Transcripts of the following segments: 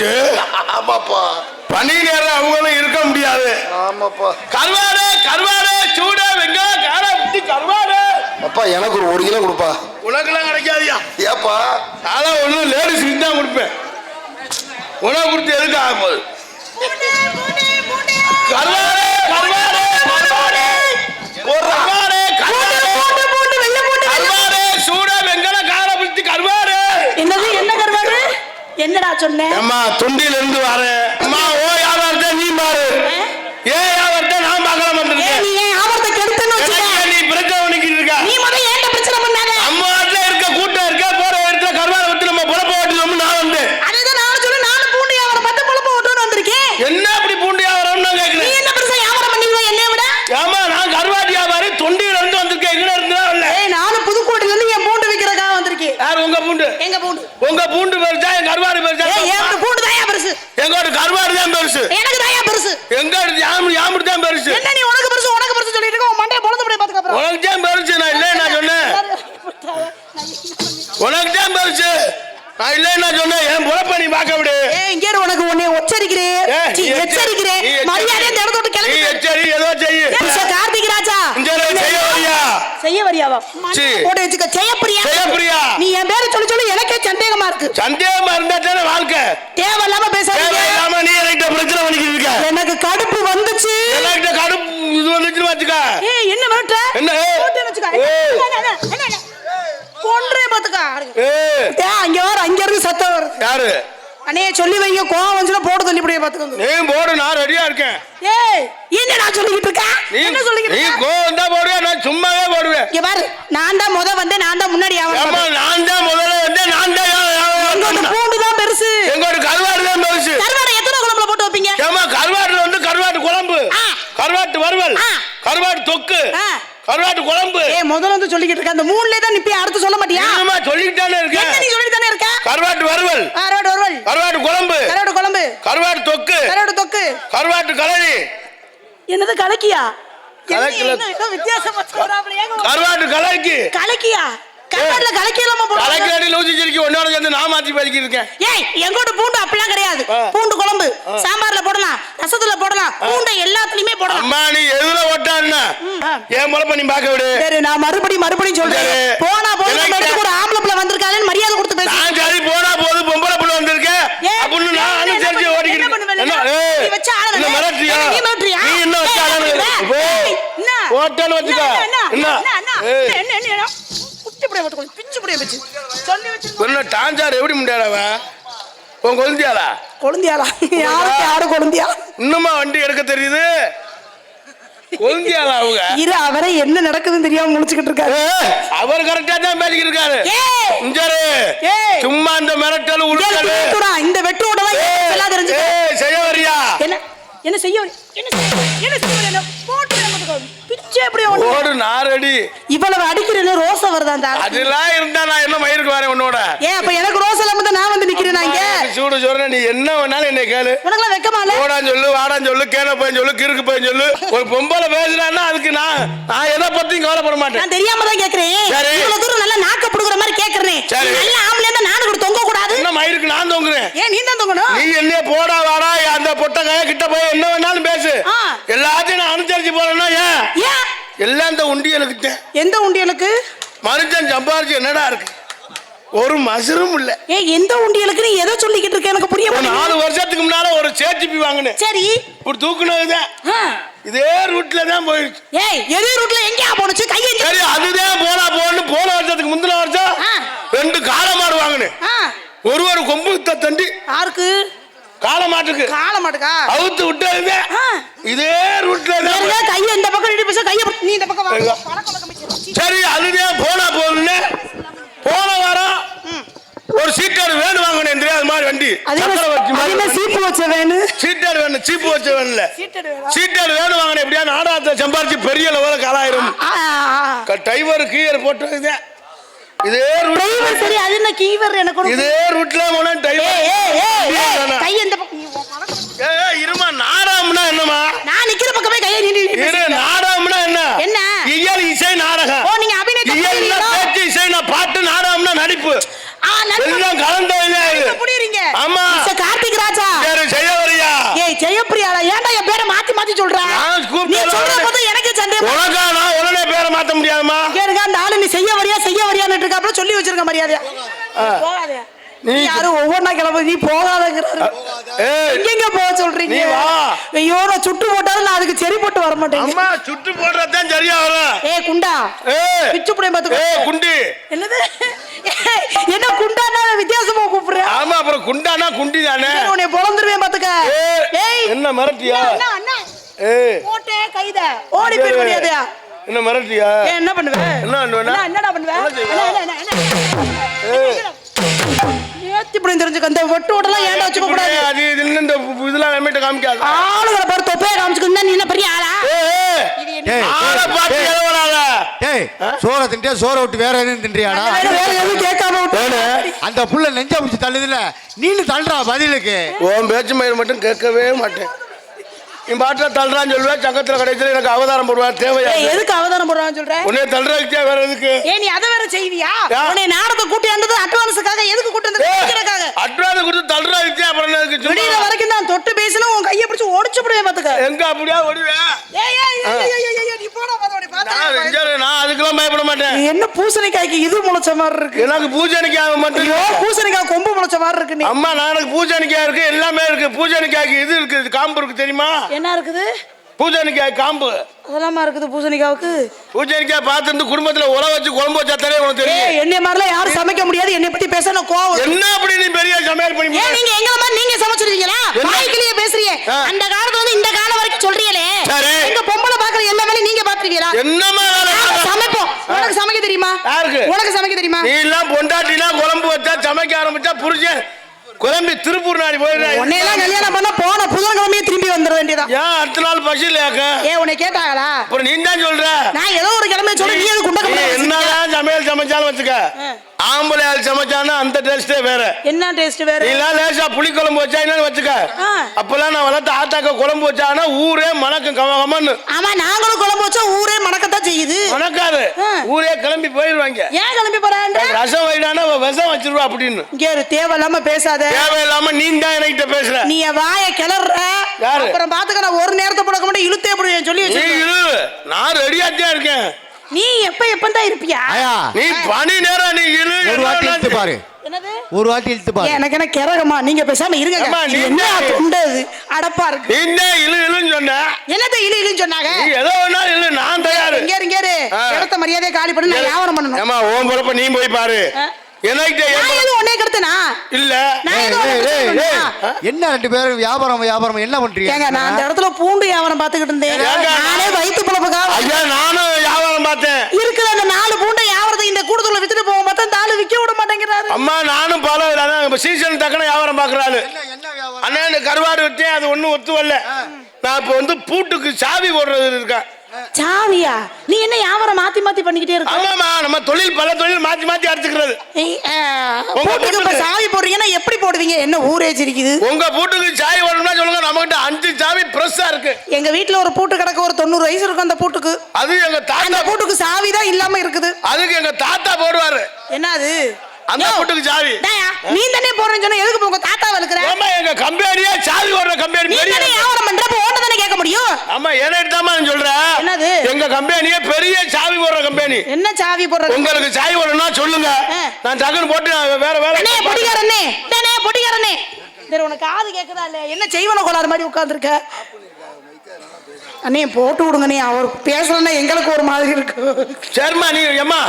போயிருச்சு ஆமாப்பா. பனி நேரம் அவங்களும் இருக்க முடியாது. ஆமாப்பா. கருவாடு கருவாடு சூட வெங்காயம் காரை புத்தி கருவாடு. அப்பா எனக்கு ஒரு ஒரு கிலோ கொடுப்பா. உனக்கெல்லாம் கிடைக்காதியா? ஏப்பா. நான் ஒன்றும் லேடிஸுக்கு தான் கொடுப்பேன். உனக்கு கொடுத்து எதுக்கு ஆகும் போது கருவாடு கருவாடு கருவாடு கருவாடு. கருவாடு கருவாடு சூட வெங்காயம் காரை புத்தி கருவாடு என்னது என்ன கருவாடு என்னடா சொன்னேன்? அம்மா இருந்து வரேன் அம்மா ஓ வியாபாரத்தை நீ மாறு? ஏ வியாபாரத்தை நான் பார்க்கலாம் வந்திருக்கேன்? நீ என் ஆபத்தை கெடுத்துன்னு நீ பிரச்சனை பண்ணிக்கிட்டு இருக்க? நீ முதல்ல ஏன்ட்ட பிரச்சனை பண்ணாத. நம்ம நாட்டுல இருக்க கூட்டம் இருக்க போற இடத்துல விட்டு நம்ம பொழப்ப ஓட்டுவோம்னு நான் வந்தேன். அதேதான் நானும் சொன்னேன், நானும் பூண்டு வியாபாரம் பார்த்து பொழப்ப ஓட்டுன்னு வந்திருக்கேன். என்ன அப்படி பூண்டு வியாபாரம்னு நான் நீ கேட்கிறேன் என்ன பெருசா வியாபாரம் பண்ணிருக்க என்னைய விட? ஏமா நான் கருவாடு வியாபாரி தொண்டியில இருந்து வந்திருக்கேன். எங்க இருந்தா ஏய், நானும் புதுக்கோட்டையில இருந்து என் பூண்டு விக்கிறதுக்காக வந்திருக்கேன். யார் உங்க பூண்டு? எங்க பூண்டு? உங்க பூண்டு நான் இல்லை நான் சொன்னேன் என் பொழப்ப நீ பார்க்க விடு ஏய், இங்கே உனக்கு உன்னை எச்சரிக்கிறேன். நீ எச்சரி- மரியாதையா நீ கிளம்பி. எச்சரி ஏதோ செய்யு கார்த்திக் ராஜா. செய்ய வரியா செய்ய வரியாவா. போட்டு வச்சுக்க செய்யப்பிரியா செய்யப்பிரியா. நீ என் பேரை சொல்லி சொல்லி எனக்கே சந்தேகமா இருக்கு சந்தேகமா இருந்தா தானே வாழ்க்கை தேவையில்லாம பேசாதீங்க தேவையில்லாம நீ என்கிட்ட பிரச்சனை பண்ணிக்கிட்டு இருக்க எனக்கு கடுப்பு வந்துச்சு என்கிட்ட கடுப்பு இது வந்துச்சுன்னு வச்சுக்க ஏய் என்ன மிரட்ட என்ன? போட்டேன்னு வச்சுக்க. ஏய். என்ன, என்ன, என்ன, என்ன? கொன்றே பாத்துக்க ஏய், ஏய், அங்க வர அங்க இருந்து சத்தம் வருது யாரு? அண்ணே சொல்லி வைங்க. கோவம் வந்துச்சுன்னா போட்டு தள்ளி இப்படியே பாத்துக்கோங்க நீ போடு நான் ரெடியா இருக்கேன். ஏய் என்ன நான் சொல்லிக்கிட்டு இருக்கேன் என்ன சொல்லிக்கிட்டு நீ இருக்க? கோவம் தான் போடுவேன் நான் சும்மாவே போடுவேன் இங்க பாரு நான் தான் முத வந்தேன் நான் தான் முன்னாடி ஆவணும் நான் தான் முதல்ல வந்து நான் தான் எங்களோட பூண்டு தான் பெருசு. எங்கோட கருவாடு தான் பெருசு. கருவாடை எத்தனை குழம்புல போட்டு வைப்பீங்க? ஏமா கருவாட்டுல வந்து கருவாட்டு குழம்பு. கருவாட்டு வறுவல். கருவாட்டு தொக்கு. கருவாட்டு குழம்பு. ஏய் முதல்ல வந்து சொல்லிக்கிட்டு இருக்க அந்த மூணுல தான் நிப்பி அடுத்து சொல்ல மாட்டியா? சொல்லிக்கிட்டானே என்ன இருக்கேன் நீ கருவாட்டு வறுவல். கரோடு ஒருவல் கருவாட்டு குழம்பு. கரோடு குழம்பு. கருவாட்டு தொக்கு. கரோடு தொக்கு. கருவாட்டு கலரி. என்னது கலக்கியா? கலக்கல. வித்தியாசமா சொல்றாப்ல. ஏங்க? கருவாட்டு கலரிக்கு கலக்கியா? கருவாட்டுல கலக்கி இல்லாம சேர்ந்து நான் மாத்தி பதிக்கிட்டு இருக்கேன். ஏய் எங்கோட பூண்டு அப்படிலாம் கிடையாது. பூண்டு குழம்பு சாம்பார்ல போடலாம் ரசத்துல போடலாம் பூண்டை எல்லாத்துலயுமே போடலாம். அம்மா நீ எதுல ஓட்டாருன்னா. என் முளப்ப நீ பார்க்க விடு. சரி நான் மறுபடியும் மறுபடியும் சொல்றேன். போனா போது ஒரு ஆம்பளை பிள்ளை வந்திருக்காளேன்னு மரியாதை கொடுத்து பேசு. நான் சரி போனா போது பொம்பளை புள்ள வந்திருக்கேன் அப்படின்னு நான் என்ன அனுசரிச்சு ஓடிக்கிட்டு என்ன? என்ன? வச்ச ஆளை என்ன ஏய், நீ இன்னும் வச்ச ஆளு என்ன? என்ன? ஓட்டேன்னு வச்சுக்க. என்ன, என்ன, என்ன? புடிய பிச்சு புடிய வச்சு. சொல்லி டாஞ்சார் எப்படி முடியாதவ உன் கொழுந்தியாளா? கொழுந்தியாளா? யாருக்கு யாரு கொழுந்தியா? இன்னுமா வண்டி எடுக்க தெரியுது? கொழுந்தியாளா அவங்க? இரு அவரே என்ன நடக்குதுன்னு தெரியாம முடிச்சுக்கிட்டு இருக்காரு. அவர் கரெக்டா தான் பேசிக்கிட்டு இருக்காரு. இஞ்சாரு. சும்மா இந்த மிரட்டல் வெட்டுடா, இந்த வெட்டோட எல்லாம் செய்ய வரியா? என்ன என்ன செய்ய என்ன செய்ய என்ன செய்ய வரி? என்ன போட்டு? பிச்சை எப்படி? ஓடு நாரடி. இவ்வளவு அடிக்கிறேன்னு ரோசை வருதா அந்த ஆளுக்கு? அதெல்லாம் இருந்தா நான் என்ன மயிருக்கு வரேன் உன்னோட? ஏன் அப்ப எனக்கு ரோஸ் இல்லாம தான் நான் வந்து நிக்கிறேன் இங்க? சூடு சொல்றேன் நீ என்ன வேணாலும் என்னை கேளு. உனக்கெல்லாம் வெக்கமா இல்ல? சொல்லு வாடான்னு சொல்லு கேன பையன் சொல்லு கிறுக்கு பையன் சொல்லு. ஒரு பொம்பளை பேசுறான்னா அதுக்கு நான் நான் எதை பத்தியும் கவலைப்பட மாட்டேன். நான் தெரியாம தான் கேக்குறேன். இவ்வளவு தூரம் நல்லா நாக்க புடுங்குற மாதிரி கேக்குறேன். நல்ல ஆம்பளை தான் நானு கூட தொங்க கூடாது. என்ன மயிருக்கு நான் தொங்குறேன்? ஏன் நீ தான் தொங்கணும். நீ என்ன போடா வாடா அந்த பொட்ட கைய கிட்ட போய் என்ன வேணாலும் பேசு ஆ. எல்லாத்தையும் நான் அனுசரிச்சு போறேன்னா ஏன் ஏன் எல்லாம் இந்த உண்டியலுக்கு தான் எந்த உண்டியலுக்கு? மனுஷன் சம்பாரிச்சு என்னடா இருக்கு? ஒரு மசுரும் இல்ல. ஏய் எந்த உண்டியலுக்கு நீ எதை சொல்லிக்கிட்டு இருக்க? எனக்கு புரிய. நாலு வருஷத்துக்கு முன்னால ஒரு சேச்சிப்பி வாங்கினேன். சரி. இப்படி தூக்குனதுதான். இதே ரூட்ல தான் போயிடுச்சு. ஏய் எதிர் ரூட்ல எங்கயா போனுச்சு கையை சரி அதுதான் போனா போன்னு போன வருஷத்துக்கு முந்தின வருஷம். ரெண்டு காளை மாடு வாங்கினேன். ஒரு ஒரு கொம்பு தண்டி. யாருக்கு? காளை மாட்டுக்கு கால மாட்டுக்கா அவுத்து விட்டதுமே ஆ. இதே ரூட்ல கையை இந்த பக்கம் இடி பேச கையை பிடி- நீ இந்த பக்கம். சரி அதுதான் போனா போதுன்னு போன வாரம் ஒரு சீட்டர் வேணும் வாங்கினேன் தெரியாது மாதிரி வண்டி. சீப்பு வச்ச வேணு சீட்டர் வேணும் சீப்பு வச்ச வேணா சீட்டர் வேணும் வாங்கினேன் எப்படியா நாடகத்தை சம்பாரிச்சு பெரிய லெவலில் காலாயிரம் ஆ, ஆ, ஆ. டைவர் கீயர் போட்டதுதான் இதே டிரைவர் சரி என்ன கீவர் எனக்கு இதே ரூட்ல போனா டிரைவர் கை எந்த இருமா நாடாம்னா என்னமா நான் நிக்கிற பக்கமே கையை இரு நாடாம்னா என்ன? என்ன? இயல் இசை நாடகம். ஓ நீங்க அபிநயம் இயல் பேச்சு இசை நான் பாட்டு நடிப்பு. எல்லாம் கலந்த இல்ல புரியுறீங்க. ஆமா. ராஜா. யாரு ஜெயவரியா. ஏய் ஜெயப்பிரியாடா ஏன்டா என் பேரை மாத்தி மாத்தி சொல்ற? நான் கூப்பிட்டு சொல்ற போது எனக்கு சந்தேகம். இருக்காப்புல சொல்லி வச்சிருக்க மரியாதையா? போகாதே நீ நீ- யாரும் ஒவ்வொன்றா கிளம்ப நீ போகாதங்கிறாரு. ஏய். எங்கெங்க போக சொல்றீங்க? நீ வா. ஐயோ நான் சுட்டு போட்டாலும் நான் அதுக்கு செரி போட்டு வர மாட்டேங்க அம்மா சுட்டு போடுறதுதான் சரியா வரும் ஏய் குண்டா? ஏய். பிச்சு புடிய ஏய் பாத்துக்கோ குண்டி. என்னது? ஏய், என்ன குண்டானா வித்தியாசமா கூப்பிடுறேன் ஆமா அப்புறம் குண்டானா குண்டி தானே? உன்னை பொழந்துருவேன் பாத்துக்க. ஏய், ஏய். என்ன மிரட்டியா? அண்ணா அண்ணா. ஏய். போட்டே கைத. ஓடி போய் முடியாதயா என்ன மிரட்டியா? என்ன பண்ணுவ? என்ன பண்ணுவேனா? என்ன- என்னடா பண்ணுவ? என்ன செய்வ? என்ன, என்ன, என்ன, என்ன? நேத்து இப்படி தெரிஞ்சுக்க இந்த வெட்டு ஓட்டெல்லாம் ஏன்டா வச்சுக்க கூடாது? அது இது இன்னும் இந்த இதெல்லாம் நம்மகிட்ட காமிக்காது. ஆளுகளை பாரு தொப்பைய காமிச்சுக்கணும் நீ என்ன பெரிய ஆளா? ஆளை பார்த்து ஏய். எதவனால ஏய் சோறை தின்ட்டே சோறை விட்டு வேற எதுவும் தின்றியாடா? வேற வேற எதுவும் கேட்காம விட்டு. அந்த புள்ள நெஞ்ச பிடிச்சி தள்ளுதுல நீனு தள்ளுறா பதிலுக்கு. உன் பேச்சு மயிர் மட்டும் கேட்கவே மாட்டேன். நீ பாட்டில் தள்ளுறான்னு சொல்லுவேன் சங்கத்துல கடைசியில் எனக்கு அவதாரம் போடுவேன் தேவையா? எதுக்கு அவதானம் போடுறான்னு சொல்ற? உன்னே தள்ளுறதுக்கே வேற எதுக்கு? ஏய் நீ அதை வேற செய்வியா. உன்னை நாடகத்தை கூட்டி வந்தது அட்வான்ஸுக்காக எதுக்கு கூட்டி வந்தது? அட்வான்ஸ் கொடுத்து தள்ளுறதுக்கே அப்புறம் விடியிற சும்மா. வரைக்கும் நான் தொட்டு பேசினா உன் கையை பிடிச்சு ஒடிச்சு விடுவேன் பாத்துக்க. எங்க அப்படியா ஓடுவேன் பாத்தோட நான் அதுக்கெல்லாம் பயப்பட மாட்டேன். என்ன பூசணிக்காய்க்கு இது முளைச்ச மாதிரி இருக்கு? எனக்கு பூஜனிக்காக மட்டும் பூசணிக்காய் கொம்பு முளைச்ச மாதிரி இருக்கு நீ. அம்மா நான் எனக்கு பூஜனிக்காய் இருக்கு எல்லாமே இருக்கு. பூஜனிக்காய்க்கு இது இருக்கு இது காம்பு இருக்கு தெரியுமா? என்ன இருக்குது? பூஜனிக்காய் காம்பு. அதெல்லாமா இருக்குது பூசணிக்காவுக்கு பூஜனிக்காய் பார்த்துட்டு குடும்பத்துல உர வச்சு குழம்பு வச்சா தானே உனக்கு தெரியும். ஏய் என்னைய மாதிரிலாம் யாரும் சமைக்க முடியாது. என்னை பத்தி பேச கோவம். என்ன அப்படி நீ பெரிய சமையல் பண்ணி நீங்க எங்கள மாதிரி நீங்க சமைச்சிருவீங்களா என்ன? வாய்க்கிலேயே பேசுறீங்க. அந்த காலத்துல வந்து இந்த காலம் வரைக்கும் சொல்றீங்களே. எங்க பொம்பளை பாக்குற எல்லா வேலையும் நீங்க பாக்குறீங்களா என்னமா வேலை நாங்க சமைப்போம் உனக்கு சமைக்க தெரியுமா யாருக்கு? உனக்கு சமைக்க தெரியுமா? நீ எல்லாம் பொண்டாட்டினா குழம்பு வச்சா சமைக்க ஆரம்பிச்சா புரிஞ்சேன் குழம்பு திருப்பூர் நாடி போயிடுறேன் உன்னையெல்லாம் கல்யாணம் பண்ண போன புதன்கிழமையே திரும்பி வந்துட வேண்டியதான் ஏன் அடுத்த நாள் பசி இல்லையாக்க ஏ உன்னை கேட்டாங்களா? அப்புறம் நீ தான் சொல்ற. நான் ஏதோ ஒரு கிழமை சொல்ல நீ எது குண்டக்க நீ முடியாது என்னதான் சமையல் சமைச்சாலும் வச்சுக்க. ஆம்பளை ஆள் சமைச்சானா அந்த டேஸ்டே வேற. என்ன டேஸ்ட் வேற? நீ எல்லாம் லேசா புளி குழம்பு வச்சா என்னன்னு வச்சுக்க. அப்பெல்லாம் நான் வளர்த்த ஆத்தாக்க குழம்பு வச்சானா ஊரே மணக்கும் கம கமன்னு. ஆமா நாங்களும் குழம்பு வச்சா ஊரே மணக்கத்தான் செய்யுது. மணக்காது. ஊரே கிளம்பி போயிடுவாங்க ஏன் கிளம்பி போறான்ற ரசம் வைடானா விஷம் வச்சிருவா அப்படின்னு. இங்க ஒரு தேவையில்லாம பேசாத. தேவையில்லாம நீ தான் என்கிட்ட பேசுற. நீ வாய கிளற? அப்புறம் பாத்துக்க நான் ஒரு நேரத்தை போடக்க மட்டும் இழுத்தே போடுவேன் சொல்லி நான் ரெடியாத்தான் இருக்கேன். நீ எப்ப எப்பந்தான் இருப்பியா? ஆயா. நீ பனி நேரம் நீ இரு ஒரு வாட்டி இழுத்து பாரு என்னது? ஒரு வாட்டி இழுத்து பாரு எனக்கு என்ன கிறகமா நீங்க பேசாம இருங்க அம்மா, நீ என்ன என்ன? தொண்டை இது அடப்பா இருக்கு. என்ன இழு இழுன்னு சொன்ன. என்னத்த இழு இழுன்னு சொன்னாங்க? நீ ஏதோ ஒண்ணா இழு நான் தயாரு. இங்க இரு, இங்க இரு. ஆ. இடத்த மரியாதையை காலி பண்ணி நான் வியாபாரம் பண்ணணும். ஏமா ஓம் பொழப்ப நீ போய் பாரு. என்ன ரெண்டு பேரும் வியாபாரம் வியாபாரம் என்ன பண்றீங்க? நான் அந்த இடத்துல பூண்டு வியாபாரம் பாத்துக்கிட்டு இருந்தேன். நானே வயிற்று பிழப்புக்காக ஐயா நானும் வியாபாரம் பார்த்தேன். இருக்கிற அந்த நாலு பூண்டை வியாபாரத்தை இந்த கூடத்துல வித்துட்டு போவோம் பார்த்தா ஆளு விக்க விட மாட்டேங்கிறாரு. அம்மா நானும் பல சீசன் தக்கன வியாபாரம் பாக்குறாரு என்ன வியாபாரம்? அண்ணா இந்த கருவாடு விட்டேன் அது ஒண்ணும் ஒத்து வரல. நான் இப்ப வந்து பூட்டுக்கு சாவி போடுறது இருக்கேன். சாவியா நீ என்ன வியாபாரம் மாத்தி மாத்தி பண்ணிக்கிட்டே இருக்க? ஆமாமா நம்ம தொழில் பல தொழில் மாத்தி மாத்தி அடிச்சுக்கிறது. பூட்டுக்கு இப்ப. சாவி போடுறீங்கன்னா எப்படி போடுவீங்க? என்ன ஊரே சிரிக்குது. உங்க பூட்டுக்கு சாவி போடணும்னா சொல்லுங்க நம்ம கிட்ட அஞ்சு சாவி பிரஸ்ஸா இருக்கு. எங்க வீட்ல ஒரு பூட்டு கிடக்கு ஒரு தொண்ணூறு வயசு இருக்கும் அந்த பூட்டுக்கு. அது எங்க தாத்தா பூட்டுக்கு சாவி தான் இல்லாம இருக்குது. அதுக்கு எங்க தாத்தா போடுவாரு. என்ன அது? அந்த யோ, பூட்டுக்கு சாவி. நீ தானே போடுறேன்னு சொன்னா எதுக்கு உங்க தாத்தா வளர்க்குற ஆமா எங்க கம்பெனியே சாவி ஓடுற கம்பெனி நீ தானே வியாபாரம் கேட்க முடியும்? ஆமா ஏன்னு தாமா சொல்றேன் என்னது? எங்க கம்பெனியே பெரிய சாவி போடுற கம்பெனி. என்ன சாவி போடுற உங்களுக்கு சாவி ஓடணும்னா சொல்லுங்க. நான் டக்குன்னு போட்டு வேற வேலை அண்ணே பொடிகாரண்ணே. டேனே பொடிகாரண்ணே. சரி உனக்கு காது கேக்குதா இல்ல என்ன செய்வன கோளாறு மாதிரி உட்கார்ந்திருக்க? அண்ணே போட்டு விடுங்கண்ணே. அவர் பேசலன்னா எங்களுக்கு ஒரு மாதிரி இருக்கு. சரிம்மா நீ அம்மா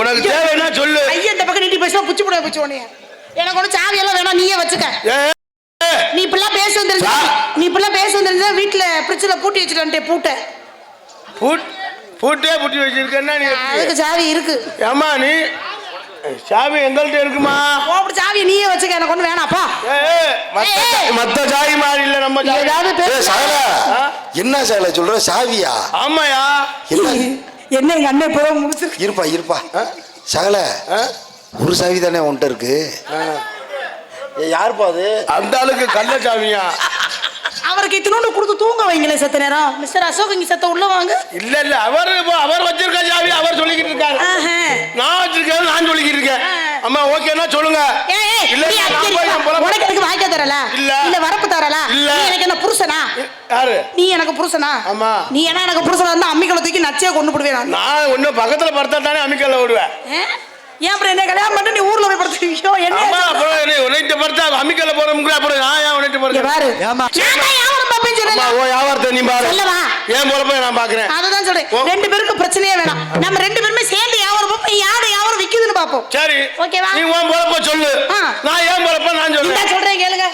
உனக்கு தேவைன்னா சொல்லு. ஐயா இந்த பக்கம் நீட்டி பேசினா புச்சு புட புச்சு உடனே எனக்கு ஒன்றும் சாவி எல்லாம் வேணாம் நீயே வச்சுக்க. நீ இப்படிலாம் பேச வந்துருந்தா நீ இப்படிலாம் பேச வந்துருந்தா வீட்டுல ஃப்ரிட்ஜில் பூட்டி வச்சுட்டு பூட்டை. பூட் பூட்டே பூட்டி வச்சிருக்கேன்னா நீ? அதுக்கு சாவி இருக்கு. ஏம்மா நீ? சாவி எங்கள்கிட்ட இருக்குமா? அப்படி சாவியை நீயே வச்சுக்க எனக்கு ஒன்றும் வேணாப்பா மத்த சாவி மாதிரி இல்ல நம்ம சாவி. ஏதாவது சகல? என்ன சகல சொல்ற? சாவியா? ஆமாயா. என்ன? என்ன எங்க அண்ணன் இப்போ முடிச்சிருக்கு இருப்பா இருப்பா. சகல ஆ? ஒரு சாவி தானே உன்கிட்ட இருக்கு யாருப்பா அது? அந்த ஆளுக்கு கள்ள சாவியா அவருக்கு இத்தினோண்டு கொடுத்து தூங்க வைங்களேன் செத்த நேரம். மிஸ்டர் அசோக் இங்க செத்த உள்ள வாங்க. இல்ல இல்ல அவர் இப்போ அவர் வச்சிருக்க சாவி அவர் சொல்லிக்கிட்டு இருக்காரு. நான் வச்சிருக்கேன் நான் சொல்லிக்கிட்டு இருக்கேன். அம்மா ஓகேன்னா சொல்லுங்க. இல்ல உனக்கு எனக்கு வாய்க்க தரல? இல்ல. இல்ல வரப்பு தரல. இல்ல. நீ எனக்கு என்ன புருஷனா? யாரு? நீ எனக்கு புருஷனா? ஆமா. நீ என்ன எனக்கு புருஷனா இருந்தா அம்மிக்கலை தூக்கி நச்சையா கொண்டு போடுவேன் நான். ஒன்னும் பக்கத்துல படுத்தா தானே அமிக்கல்ல விடுவேன் ஏ? ஏன் அப்புறம் என்ன கல்யாணம் பண்ணி நீ ஊர்ல போய் படுத்துக்கியோ என்ன அம்மா அப்புறம் நீ உன்னைட்டு படுத்தா அமிக்கல்ல போறோம்ல அப்புறம் நான் ஏன் உன்னைட்டு போறேன் பாரு? நான் தான். ஓ வியாபாரத்தை நீ பாரு. சொல்லவா? ஏன் பொழப்ப நான் பாக்குறேன்? அதுதான் சொல்றேன். ரெண்டு பேருக்கும் பிரச்சனையே வேணாம். நம்ம ரெண்டு பேருமே சேர்ந்து வியாபாரம் பார்ப்போம் யாரு வியாபாரம் விக்குதுன்னு பார்ப்போம் சரி. ஓகேவா? நீ உன் பொழப்ப சொல்லு. நான் ஏன் பொழப்ப நான் இந்த சொல்றேன் சொல்றேன் கேளுங்க.